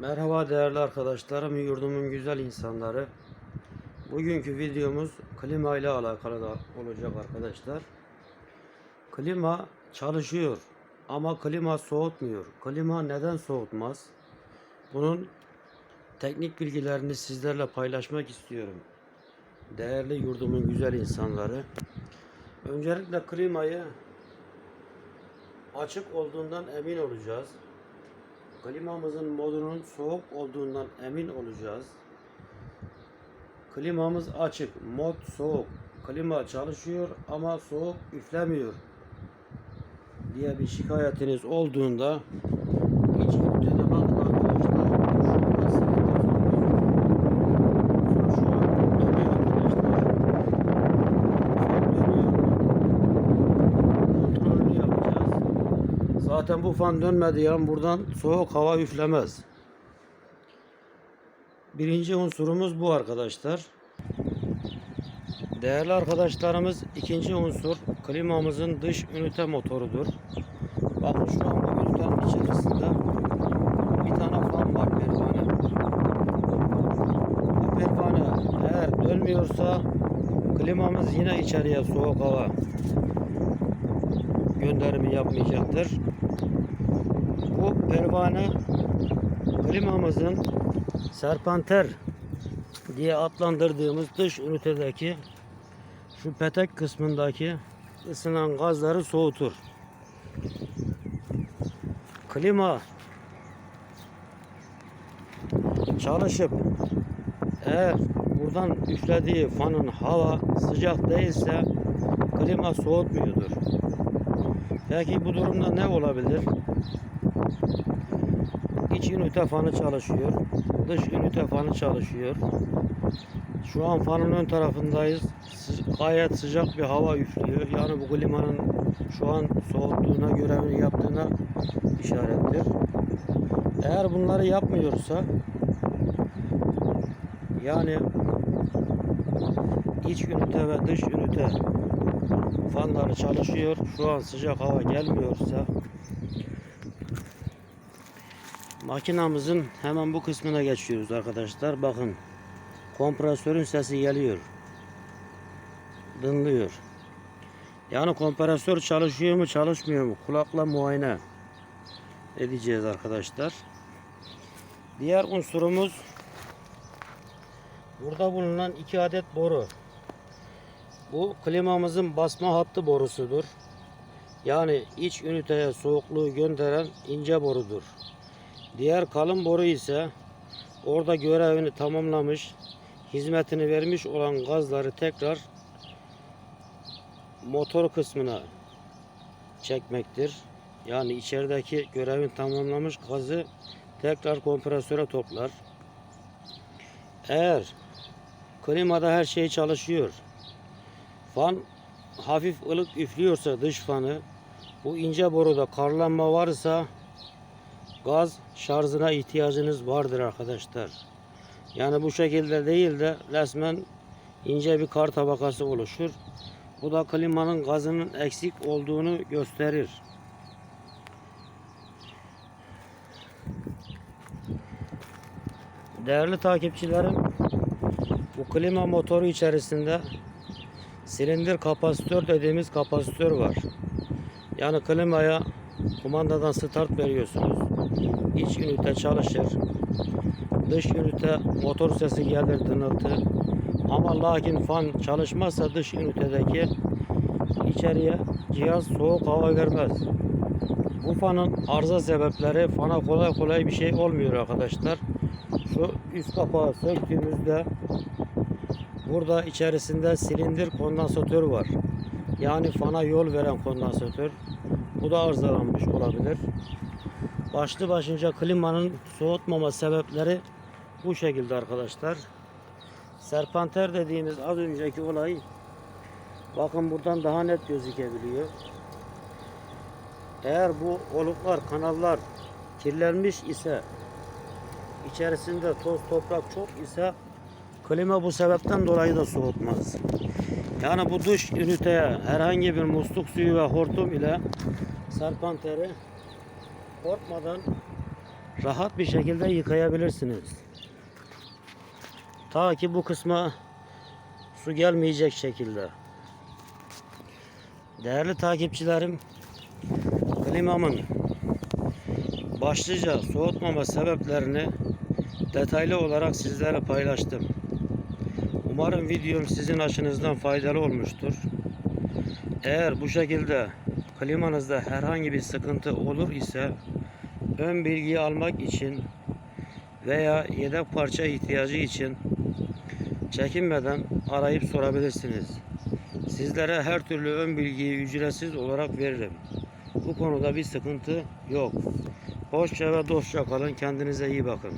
Merhaba değerli arkadaşlarım, yurdumun güzel insanları. Bugünkü videomuz klima ile alakalı da olacak arkadaşlar. Klima çalışıyor ama klima soğutmuyor. Klima neden soğutmaz? Bunun teknik bilgilerini sizlerle paylaşmak istiyorum. Değerli yurdumun güzel insanları. Öncelikle klimayı açık olduğundan emin olacağız. Klimamızın modunun soğuk olduğundan emin olacağız. Klimamız açık, mod soğuk. Klima çalışıyor ama soğuk üflemiyor diye bir şikayetiniz olduğunda iç ünitede bakın arkadaşlar. Şurada silindir fanı. Şu an dönüyor arkadaşlar. Fan dönüyor. Kontrolünü yapacağız. Zaten bu fan dönmediği an buradan soğuk hava üflemez. Birinci unsurumuz bu arkadaşlar. Değerli arkadaşlarımız ikinci unsur klimamızın dış ünite motorudur. Bakın şu an bu ünitenin içerisinde bir tane fan var pervane. Bu pervane eğer dönmüyorsa klimamız yine içeriye soğuk hava gönderimi yapmayacaktır. Bu pervane klimamızın serpanter diye adlandırdığımız dış ünitedeki şu petek kısmındaki ısınan gazları soğutur. Klima çalışıp eğer buradan üflediği fanın hava sıcak değilse klima soğutmuyordur. Peki bu durumda ne olabilir? İç ünite fanı çalışıyor. Dış ünite fanı çalışıyor. Şu an fanın ön tarafındayız. Gayet sıcak bir hava üflüyor. Yani bu klimanın şu an soğuttuğuna, görevini yaptığına işarettir. Eğer bunları yapmıyorsa yani iç ünite ve dış ünite fanları çalışıyor. Şu an sıcak hava gelmiyorsa makinamızın hemen bu kısmına geçiyoruz arkadaşlar. Bakın kompresörün sesi geliyor. Dınlıyor. Yani kompresör çalışıyor mu çalışmıyor mu kulakla muayene edeceğiz arkadaşlar. Diğer unsurumuz burada bulunan iki adet boru. Bu klimamızın basma hattı borusudur. Yani iç üniteye soğukluğu gönderen ince borudur. Diğer kalın boru ise orada görevini tamamlamış, hizmetini vermiş olan gazları tekrar motor kısmına çekmektir. Yani içerideki görevini tamamlamış gazı tekrar kompresöre toplar. Eğer klimada her şey çalışıyor, fan hafif ılık üflüyorsa dış fanı, bu ince boruda karlanma varsa gaz şarjına ihtiyacınız vardır arkadaşlar. Yani bu şekilde değil de resmen ince bir kar tabakası oluşur. Bu da klimanın gazının eksik olduğunu gösterir. Değerli takipçilerim, bu klima motoru içerisinde silindir kapasitör dediğimiz kapasitör var. Yani klimaya kumandadan start veriyorsunuz. İç ünite çalışır. Dış ünite motor sesi gelir tınıltı. Ama lakin fan çalışmazsa dış ünitedeki içeriye cihaz soğuk hava vermez. Bu fanın arıza sebepleri fana kolay kolay bir şey olmuyor arkadaşlar. Şu üst kapağı söktüğümüzde burada içerisinde silindir kondansatör var. Yani fana yol veren kondansatör. Bu da arızalanmış olabilir. Başlı başınca klimanın soğutmama sebepleri bu şekilde arkadaşlar. Serpanter dediğimiz az önceki olay bakın buradan daha net gözükebiliyor. Eğer bu oluklar, kanallar kirlenmiş ise içerisinde toz toprak çok ise klima bu sebepten dolayı da soğutmaz. Yani bu dış üniteye herhangi bir musluk suyu ve hortum ile serpanteri korkmadan rahat bir şekilde yıkayabilirsiniz. Ta ki bu kısma su gelmeyecek şekilde. Değerli takipçilerim, klimamın başlıca soğutmama sebeplerini detaylı olarak sizlerle paylaştım. Umarım videom sizin açınızdan faydalı olmuştur. Eğer bu şekilde klimanızda herhangi bir sıkıntı olur ise ön bilgiyi almak için veya yedek parça ihtiyacı için çekinmeden arayıp sorabilirsiniz. Sizlere her türlü ön bilgiyi ücretsiz olarak veririm. Bu konuda bir sıkıntı yok. Hoşça ve dostça kalın. Kendinize iyi bakın.